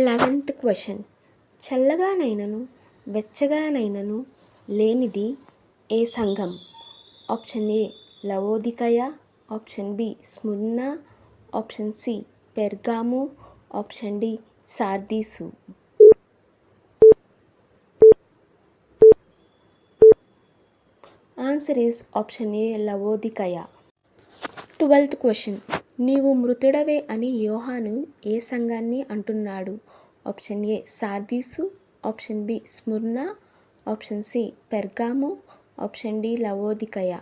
Eleventh question. చల్లగానైనను వెచ్చగానైనను లేనిది ఏ సంఘం? Option A Laodicea option B Smyrna option C Pergamum option D Sardis. Answer is option A Laodicea. Twelfth question. నీవు మృతుడవే అని యోహాను ఏ సంఘాన్ని అంటున్నాడు? Option A Sardis option B Smyrna option C Pergamum option D Laodicea.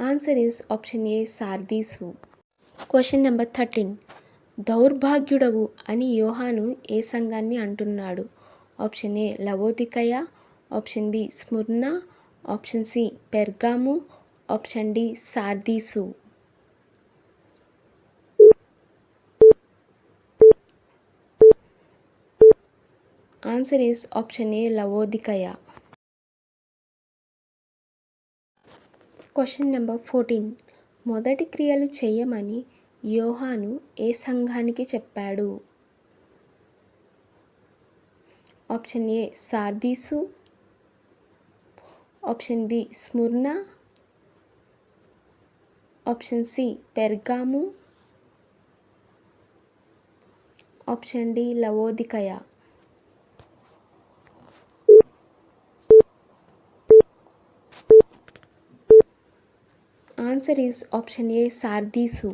Answer is option A Sardis. Question number thirteen. దౌర్భాగ్యుడవు అని యోహాను ఏ సంఘాన్ని అంటున్నాడు? Option A Laodicea option B Smyrna option C Pergamum option D Sardis. Answer is option A Laodicea. Question number fourteen. మొదటి క్రియలు చేయమని యోహాను ఏ సంఘానికి చెప్పాడు? Option A Sardis option B Smyrna option C Pergamum option D Laodicea answer is option A Sardis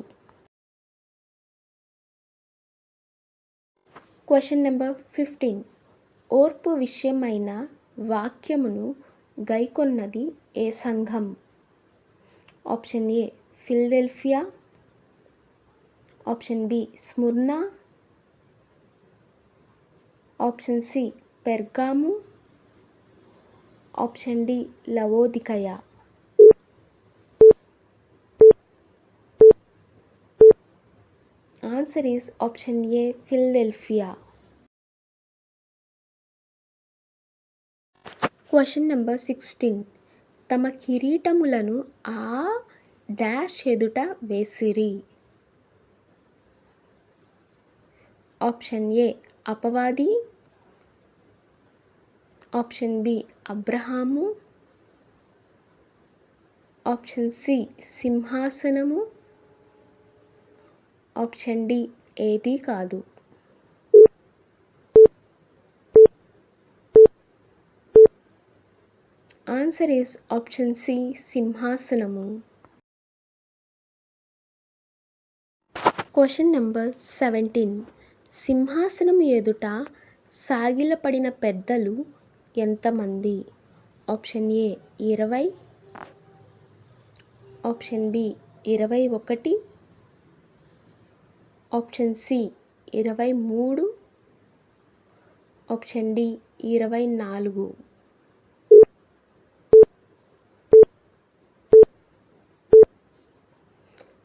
question number fifteen ఓర్పు విషయమైన వాక్యమును గైకొన్నది ఏ సంఘం? Option A Philadelphia. Option B Smyrna. Option C Pergamum. Option D Laodicea. Answer is option A Philadelphia. Question number sixteen. తమ కిరీటములను ఆ dash ఎదుట వేసిరి. ఆప్షన్ ఏ అపవాది. Option B Abraham. Option C సింహాసనము. ఆప్షన్ డి ఏది కాదు. ఆన్సర్ ఈస్ ఆప్షన్ సి సింహాసనము. Question number seventeen. సింహాసనం ఎదుట సాగిలపడిన పెద్దలు ఎంతమంది? ఆప్షన్ ఏ ఇరవై. ఆప్షన్ బి ఇరవై ఒకటి. ఆప్షన్ సి ఇరవై మూడు. ఆప్షన్ డి ఇరవై నాలుగు.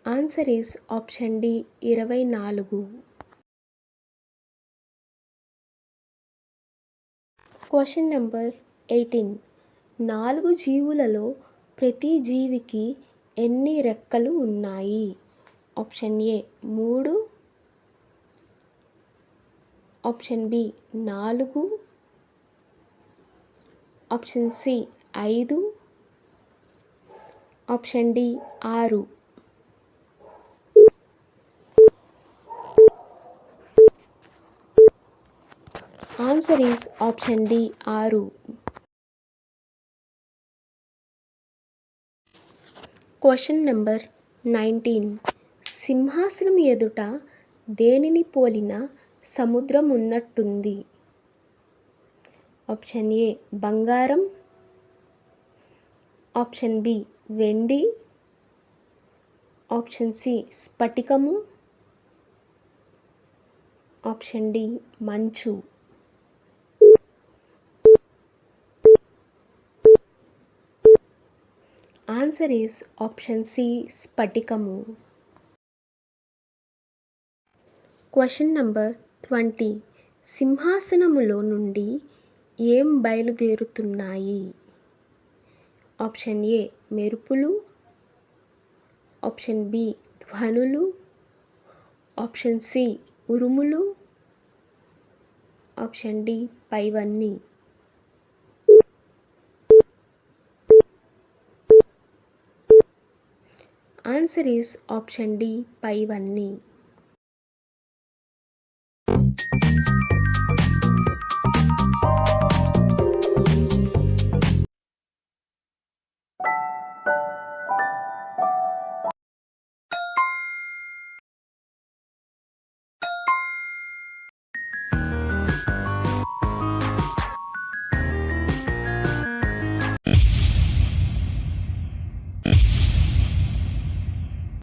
ఆన్సర్ ఈస్ ఆప్షన్ డి ఇరవై నాలుగు. Question number eighteen. నాలుగు జీవులలో ప్రతి జీవికి ఎన్ని రెక్కలు ఉన్నాయి? ఆప్షన్ ఏ మూడు. ఆప్షన్ బి నాలుగు. ఆప్షన్ సి ఐదు. ఆప్షన్ డి ఆరు. ఆన్సర్ ఈస్ ఆప్షన్ డి ఆరు క్వశ్చన్ నెంబర్ నైన్టీన్ సింహాసనం ఎదుట దేనిని పోలిన సముద్రం ఉన్నట్టుంది? ఆప్షన్ ఏ బంగారం. ఆప్షన్ బి వెండి. ఆప్షన్ సి స్ఫటికము. ఆప్షన్ డి మంచు. Answer is option C స్ఫటికము. Question number twenty. సింహాసనములో నుండి ఏం బయలుదేరుతున్నాయి? ఆప్షన్ ఏ మెరుపులు. ఆప్షన్ బి ధ్వనులు. ఆప్షన్ సి ఉరుములు. ఆప్షన్ డి పైవన్నీ. ఆన్సర్ ఈస్ ఆప్షన్ డి పైవన్నీ